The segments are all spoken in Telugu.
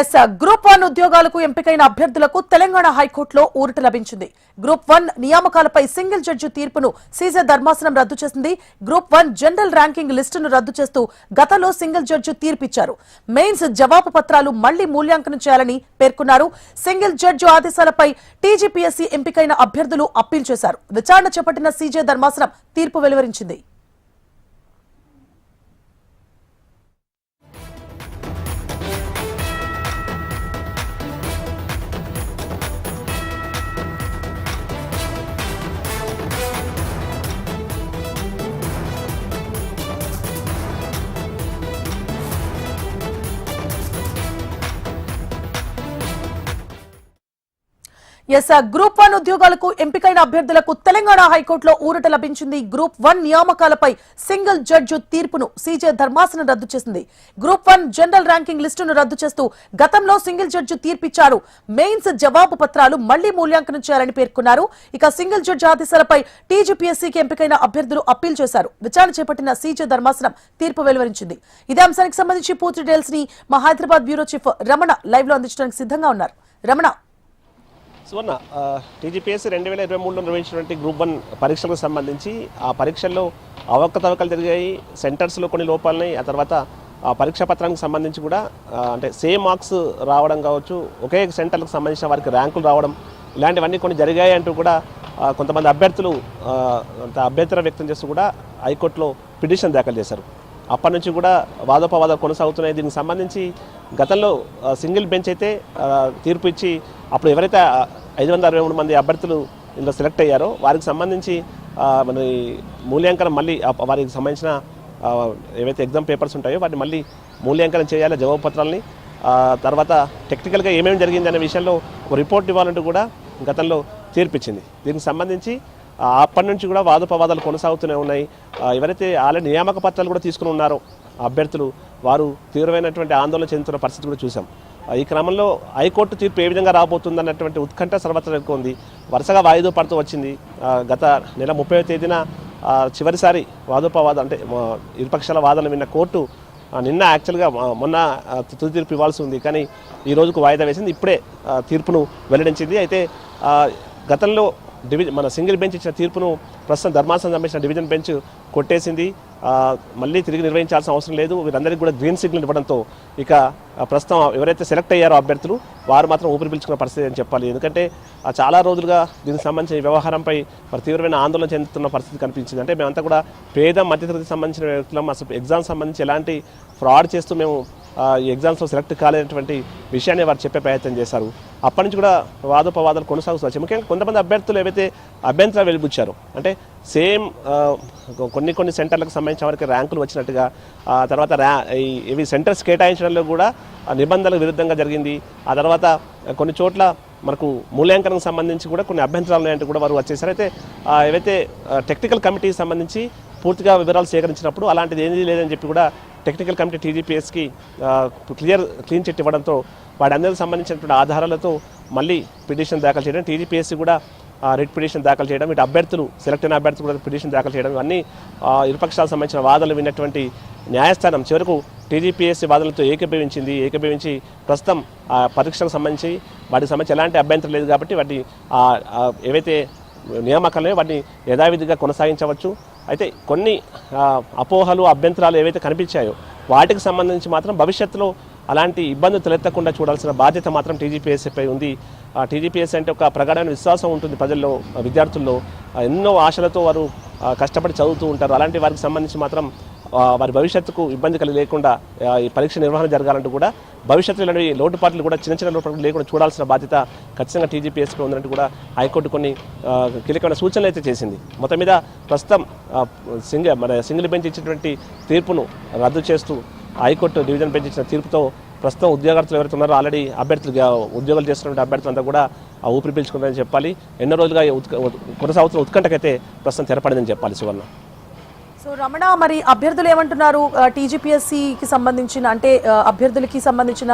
ఎస్ గ్రూప్ వన్ ఉద్యోగాలకు ఎంపికైన అభ్యర్థులకు తెలంగాణ హైకోర్టులో ఊరట లభించింది. గ్రూప్ వన్ నియామకాలపై సింగిల్ జడ్జి తీర్పును సీజే ధర్మాసనం రద్దు చేసింది. గ్రూప్ వన్ జనరల్ ర్యాంకింగ్ లిస్టును రద్దు చేస్తూ గతంలో సింగిల్ జడ్జి తీర్పిచ్చారు. మెయిన్స్ జవాబు పత్రాలు మళ్ళీ మూల్యాంకనం చేయాలని పేర్కొన్నారు. సింగిల్ జడ్జి ఆదేశాలపై టీజీపీఎస్సీ ఎంపికైన అభ్యర్థులు అప్పీల్ చేశారు. విచారణ చేపట్టిన సీజే ధర్మాసనం తీర్పు వెలువరించింది. ఎస్ గ్రూప్ వన్ ఉద్యోగాలకు ఎంపికైన అభ్యర్థులకు తెలంగాణ హైకోర్టులో ఊరట లభించింది. గ్రూప్ వన్ నియామకాలపై సింగిల్ జడ్జి తీర్పును సీజే ధర్మాసనం రద్దు చేసింది. గ్రూప్ వన్ జనరల్ ర్యాంకింగ్ లిస్టును రద్దు చేస్తూ గతంలో సింగిల్ జడ్జి తీర్పిచ్చారు. మెయిన్స్ జవాబు పత్రాలు మళ్ళీ మూల్యాంకనం చేయాలని పేర్కొన్నారు. ఇక సింగిల్ జడ్జి ఆదేశాలపై టీజీపీఎస్సీకి ఎంపికైన అభ్యర్థులు అప్పీల్ చేశారు. విచారణ చేపట్టిన సీజే ధర్మాసనం తీర్పు వెలువరించింది. ఇదే అంశానికి సంబంధించి పూర్తి డీటెయిల్స్ని మా హైదరాబాద్ బ్యూరో చీఫ్ రమణ లైవ్లో అందించడానికి సిద్ధంగా ఉన్నారు. రమణ సువర్ణ టీజీపీఎస్సీ రెండు వేల ఇరవై మూడులో నిర్వహించినటువంటి గ్రూప్ వన్ పరీక్షలకు సంబంధించి ఆ పరీక్షల్లో అవకతవకలు జరిగాయి సెంటర్స్లో కొన్ని లోపాలున్నాయి ఆ తర్వాత ఆ పరీక్షా పత్రానికి సంబంధించి కూడా అంటే సేమ్ మార్క్స్ రావడం కావచ్చు ఒకే సెంటర్లకు సంబంధించిన వారికి ర్యాంకులు రావడం ఇలాంటివన్నీ కొన్ని జరిగాయి అంటూ కూడా కొంతమంది అభ్యర్థులు అంత అభ్యంతరం వ్యక్తం చేస్తూ కూడా హైకోర్టులో పిటిషన్ దాఖలు చేశారు. అప్పటి నుంచి కూడా వాదోపవాదాలు కొనసాగుతున్నాయి. దీనికి సంబంధించి గతంలో సింగిల్ బెంచ్ అయితే తీర్పు ఇచ్చి అప్పుడు ఎవరైతే ఐదు వందల అరవై మూడు మంది అభ్యర్థులు ఇందులో సెలెక్ట్ అయ్యారో వారికి సంబంధించి మన మూల్యాంకనం మళ్ళీ వారికి సంబంధించిన ఏవైతే ఎగ్జామ్ పేపర్స్ ఉంటాయో వాటిని మళ్ళీ మూల్యాంకనం చేయాలి జవాబు పత్రాలని తర్వాత టెక్నికల్గా ఏమేమి జరిగింది అనే విషయంలో ఒక రిపోర్ట్ ఇవ్వాలంటూ కూడా గతంలో తీర్పిచ్చింది. దీనికి సంబంధించి అప్పటి నుంచి కూడా వాదోపవాదాలు కొనసాగుతూనే ఉన్నాయి. ఎవరైతే ఆల్రెడీ నియామక పత్రాలు కూడా తీసుకుని ఉన్నారో అభ్యర్థులు వారు తీవ్రమైనటువంటి ఆందోళన చెందుతున్న పరిస్థితి కూడా చూసాం ఈ క్రమంలో హైకోర్టు తీర్పు ఏ విధంగా రాబోతుంది అన్నటువంటి ఉత్కంఠ సర్వత్రా ఎక్కువ ఉంది వరుసగా వాయిదా పడుతూ వచ్చింది. గత నెల ముప్పై తేదీన చివరిసారి వాదోపవాదం అంటే ఇరుపక్షాల వాదన విన్న కోర్టు నిన్న యాక్చువల్గా మొన్న తుది తీర్పు ఇవ్వాల్సి ఉంది. కానీ ఈ రోజుకు వాయిదా వేసింది. ఇప్పుడే తీర్పును వెల్లడించింది. అయితే గతంలో డివి మన సింగిల్ బెంచ్ ఇచ్చిన తీర్పును ప్రస్తుతం ధర్మాసనం సంబంధించిన డివిజన్ బెంచ్ కొట్టేసింది. మళ్ళీ తిరిగి నిర్వహించాల్సిన అవసరం లేదు. వీరందరికీ కూడా గ్రీన్ సిగ్నల్ ఇవ్వడంతో ఇక ప్రస్తుతం ఎవరైతే సెలెక్ట్ అయ్యారో అభ్యర్థులు వారు మాత్రం ఊపిరి పీల్చుకున్న పరిస్థితి అని చెప్పాలి. ఎందుకంటే చాలా రోజులుగా దీనికి సంబంధించిన వ్యవహారంపై మరి తీవ్రమైన ఆందోళన చెందుతున్న పరిస్థితి కనిపించింది. అంటే మేమంతా కూడా పేద మధ్యతరగతికి సంబంధించిన వ్యక్తులం అసలు ఎగ్జామ్ సంబంధించి ఎలాంటి ఫ్రాడ్ చేస్తూ మేము ఈ ఎగ్జామ్స్లో సెలెక్ట్ కాలేనటువంటి విషయాన్ని వారు చెప్పే ప్రయత్నం చేశారు. అప్పటి నుంచి కూడా వాదోపవాదాలు కొనసాగుతూ వచ్చాయి ముఖ్యంగా కొంతమంది అభ్యర్థులు ఏవైతే అభ్యంతరాలు వెలిబుచ్చారు అంటే సేమ్ కొన్ని కొన్ని సెంటర్లకు సంబంధించిన వారికి ర్యాంకులు వచ్చినట్టుగా ఆ తర్వాత ర్యా ఇవి సెంటర్స్ కేటాయించడంలో కూడా నిబంధనలకు విరుద్ధంగా జరిగింది. ఆ తర్వాత కొన్ని చోట్ల మనకు మూల్యాంకనకు సంబంధించి కూడా కొన్ని అభ్యంతరాలు ఉన్నాయంటే కూడా వారు వచ్చేసారు. అయితే ఏవైతే టెక్నికల్ కమిటీకి సంబంధించి పూర్తిగా వివరాలు సేకరించినప్పుడు అలాంటిది ఏమీ లేదని చెప్పి కూడా టెక్నికల్ కమిటీ టీజీపీఎస్కి క్లియర్ క్లీన్ చిట్ ఇవ్వడంతో వాడందరికి సంబంధించినటువంటి ఆధారాలతో మళ్ళీ పిటిషన్ దాఖలు చేయడం టీజీపీఎస్సీ కూడా రిట్ పిటిషన్ దాఖలు చేయడం ఇటు అభ్యర్థులు సెలెక్ట్ అయిన అభ్యర్థులు కూడా పిటిషన్ దాఖలు చేయడం ఇవన్నీ ఇరుపక్షాలకు సంబంధించిన వాదనలు విన్నటువంటి న్యాయస్థానం. చివరకు టీజీపీఎస్సీ వాదనలతో ఏకీభవించింది. ఏకీభవించి ప్రస్తుతం ఆ పరీక్షలకు సంబంధించి వాటికి సంబంధించి ఎలాంటి అభ్యంతరం లేదు కాబట్టి వాటి ఏవైతే నియామకాలనే వాటిని యథావిధిగా కొనసాగించవచ్చు. అయితే కొన్ని అపోహలు అభ్యంతరాలు ఏవైతే కనిపించాయో వాటికి సంబంధించి మాత్రం భవిష్యత్తులో అలాంటి ఇబ్బందులు తలెత్తకుండా చూడాల్సిన బాధ్యత మాత్రం టీజీపీఎస్పై ఉంది. టీజీపీఎస్ అంటే ఒక ప్రగాఢమైన విశ్వాసం ఉంటుంది ప్రజల్లో విద్యార్థుల్లో. ఎన్నో ఆశలతో వారు కష్టపడి చదువుతూ ఉంటారు. అలాంటి వారికి సంబంధించి మాత్రం వారి భవిష్యత్తుకు ఇబ్బంది కలిగి లేకుండా ఈ పరీక్ష నిర్వహణ జరగాలంటూ కూడా భవిష్యత్తులో ఇలాంటి లోటుపాట్లు కూడా చిన్న చిన్న లోటుపాట్లు లేకుండా చూడాల్సిన బాధ్యత ఖచ్చితంగా టీజీపీఎస్పై ఉందంటూ కూడా హైకోర్టు కొన్ని కీలకమైన సూచనలు అయితే చేసింది. మొత్తం మీద ప్రస్తుతం సింగిల్ మన సింగిల్ బెంచ్ ఇచ్చినటువంటి తీర్పును రద్దు చేస్తూ హైకోర్టు డివిజన్ బెంచ్ ఇచ్చిన తీర్పుతో ప్రస్తుతం ఉద్యోగార్థులు ఎవరైతే ఉన్నారో ఆల్రెడీ అభ్యర్థులు ఉద్యోగాలు చేస్తున్నటువంటి అభ్యర్థులంతా కూడా ఆ ఊపిరి పీల్చుకుందని చెప్పాలి. ఎన్నో రోజులుగా ఉత్క- కొనసాగుతున్న ఉత్కంఠకైతే ప్రస్తుతం తెరపడిందని చెప్పాలి సువర్ణ. సో రమణ మరి అభ్యర్థులు ఏమంటున్నారు? టీజీపీఎస్సికి సంబంధించిన అంటే అభ్యర్థులకి సంబంధించిన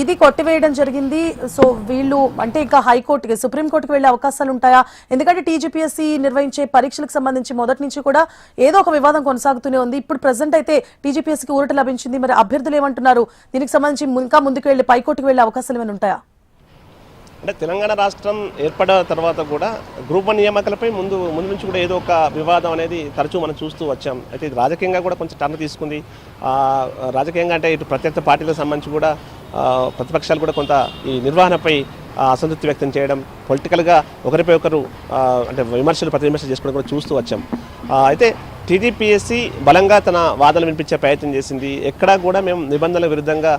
ఇది కొట్టివేయడం జరిగింది. సో వీళ్ళు అంటే ఇంకా హైకోర్టుకి సుప్రీంకోర్టుకి వెళ్ళే అవకాశాలు ఉంటాయా? ఎందుకంటే టీజీపీఎస్సి నిర్వహించే పరీక్షలకు సంబంధించి మొదటి నుంచి కూడా ఏదో ఒక వివాదం కొనసాగుతూనే ఉంది. ఇప్పుడు ప్రజెంట్ అయితే టీజీపీఎస్సికి ఊరట లభించింది. మరి అభ్యర్థులు ఏమంటున్నారు? దీనికి సంబంధించి ఇంకా ముందుకు వెళ్ళి పైకోర్టుకు వెళ్ళే అవకాశాలు ఏమైనా ఉంటాయా? అంటే తెలంగాణ రాష్ట్రం ఏర్పడిన తర్వాత కూడా గ్రూప్ వన్ నియామకాలపై ముందు ముందు నుంచి కూడా ఏదో ఒక వివాదం అనేది తరచూ మనం చూస్తూ వచ్చాం. అయితే ఇది రాజకీయంగా కూడా కొంచెం టర్న్ తీసుకుంది. రాజకీయంగా అంటే ఇటు ప్రత్యర్థ పార్టీలకు సంబంధించి కూడా ప్రతిపక్షాలు కూడా కొంత ఈ నిర్వహణపై అసంతృప్తి వ్యక్తం చేయడం పొలిటికల్గా ఒకరిపై ఒకరు అంటే విమర్శలు ప్రతి విమర్శలు చేసుకోవడం కూడా చూస్తూ వచ్చాం. అయితే టీడీపీఎస్సీ బలంగా తన వాదనలు వినిపించే ప్రయత్నం చేసింది. ఎక్కడా కూడా మేము నిబంధనల విరుద్ధంగా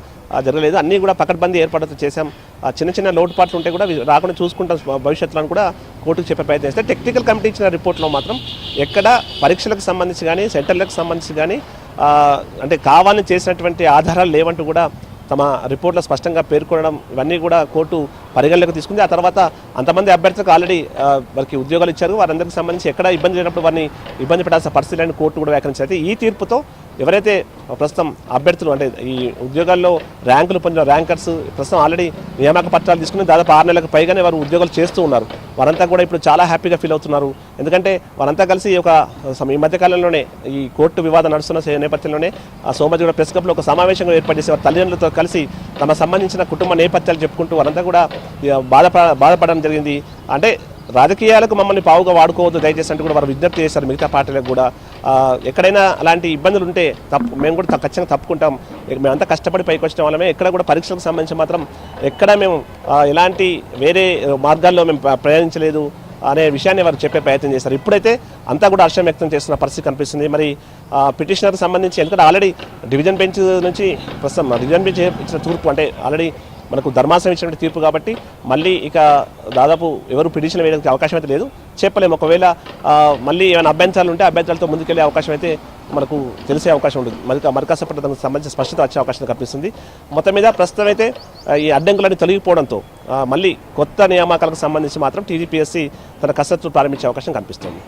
జరగలేదు. అన్నీ కూడా పకడ్బందీ ఏర్పాటు చేశాం. ఆ, చిన్న చిన్న లోటుపాట్లు ఉంటే కూడా రాకుండా చూసుకుంటాం భవిష్యత్తులో కూడా కోర్టుకు చెప్పే ప్రయత్నం చేస్తే టెక్నికల్ కమిటీ ఇచ్చిన రిపోర్ట్లో మాత్రం ఎక్కడ పరీక్షలకు సంబంధించి కానీ సెంటర్లకు సంబంధించి కానీ అంటే కావాలని చేసినటువంటి ఆధారాలు లేవంటూ కూడా తమ రిపోర్ట్లో స్పష్టంగా పేర్కొనడం ఇవన్నీ కూడా కోర్టు పరిగణలోకి తీసుకుంది. ఆ తర్వాత అంతమంది అభ్యర్థులకు ఆల్రెడీ వారికి ఉద్యోగాలు ఇచ్చారు. వారందరికీ సంబంధించి ఎక్కడ ఇబ్బంది లేనప్పుడు వారిని ఇబ్బంది పెట్టాల్సిన పరిస్థితి లేని కోర్టు కూడా వ్యాఖ్యానించారు ఈ తీర్పుతో ఎవరైతే ప్రస్తుతం అభ్యర్థులు అంటే ఈ ఉద్యోగాల్లో ర్యాంకులు పొందిన ర్యాంకర్స్ ప్రస్తుతం ఆల్రెడీ నియామక పత్రాలు తీసుకుని దాదాపు ఆరు నెలలకు పైగానే వారు ఉద్యోగాలు చేస్తూ ఉన్నారు. వారంతా కూడా ఇప్పుడు చాలా హ్యాపీగా ఫీల్ అవుతున్నారు. ఎందుకంటే వారంతా కలిసి ఒక ఈ మధ్యకాలంలోనే ఈ కోర్టు వివాదం నడుస్తున్న నేపథ్యంలోనే ఆ సోమజిగూడ ప్రెస్ క్లబ్లో ఒక సమావేశంగా ఏర్పాటు చేసి వారి తల్లిదండ్రులతో కలిసి తమ సంబంధించిన కుటుంబ నేపథ్యాలు చెప్పుకుంటూ వారంతా కూడా బాధపడ బాధపడడం జరిగింది. అంటే రాజకీయాలకు మమ్మల్ని పావుగా వాడుకోవద్దు దయచేసి అంటూ కూడా వారు విజ్ఞప్తి చేశారు. మిగతా పార్టీలకు కూడా ఎక్కడైనా అలాంటి ఇబ్బందులు ఉంటే తప్పు మేము కూడా ఖచ్చితంగా తప్పుకుంటాం. మేమంతా కష్టపడి పైకి వచ్చిన వాళ్ళమే. ఎక్కడ కూడా పరీక్షలకు సంబంధించి మాత్రం ఎక్కడ మేము ఎలాంటి వేరే మార్గాల్లో మేము ప్రయాణించలేదు అనే విషయాన్ని వారు చెప్పే ప్రయత్నం చేశారు. ఇప్పుడైతే అంతా కూడా హర్షం వ్యక్తం చేస్తున్న పరిస్థితి కనిపిస్తుంది. మరి పిటిషనర్ సంబంధించి ఎందుకంటే ఆల్రెడీ డివిజన్ బెంచ్ నుంచి ప్రస్తుతం డివిజన్ బెంచ్ ఇచ్చిన తూర్పు అంటే ఆల్రెడీ మనకు ధర్మాసనం ఇచ్చినటువంటి తీర్పు కాబట్టి మళ్ళీ ఇక దాదాపు ఎవరు పిటిషన్ వేయడానికి అవకాశం అయితే లేదు. చెప్పలేము. ఒకవేళ మళ్ళీ ఏమైనా అభ్యంతరాలు ఉంటే అభ్యంతరాలతో ముందుకెళ్ళే అవకాశం అయితే మనకు తెలిసే అవకాశం ఉంటుంది. మరి మరికాసపట్ల దానికి సంబంధించిన స్పష్టత వచ్చే అవకాశం కనిపిస్తుంది. మొత్తం మీద ప్రస్తుతం అయితే ఈ అడ్డంకులన్నీ తొలగిపోవడంతో మళ్ళీ కొత్త నియామకాలకు సంబంధించి మాత్రం టీజీపీఎస్సీ తన కసరత్తు ప్రారంభించే అవకాశం కనిపిస్తుంది.